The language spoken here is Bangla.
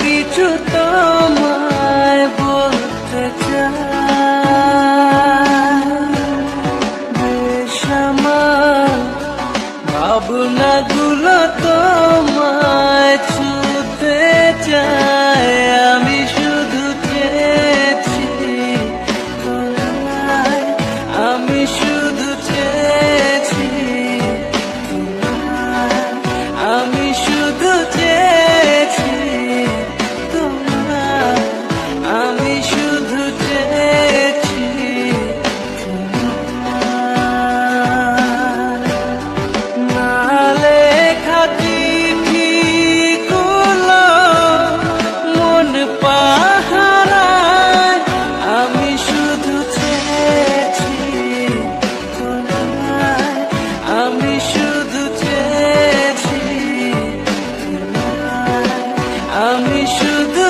কিছু তোমায় বলতে চাই। ভাবনা গুলো তো আমি শুধু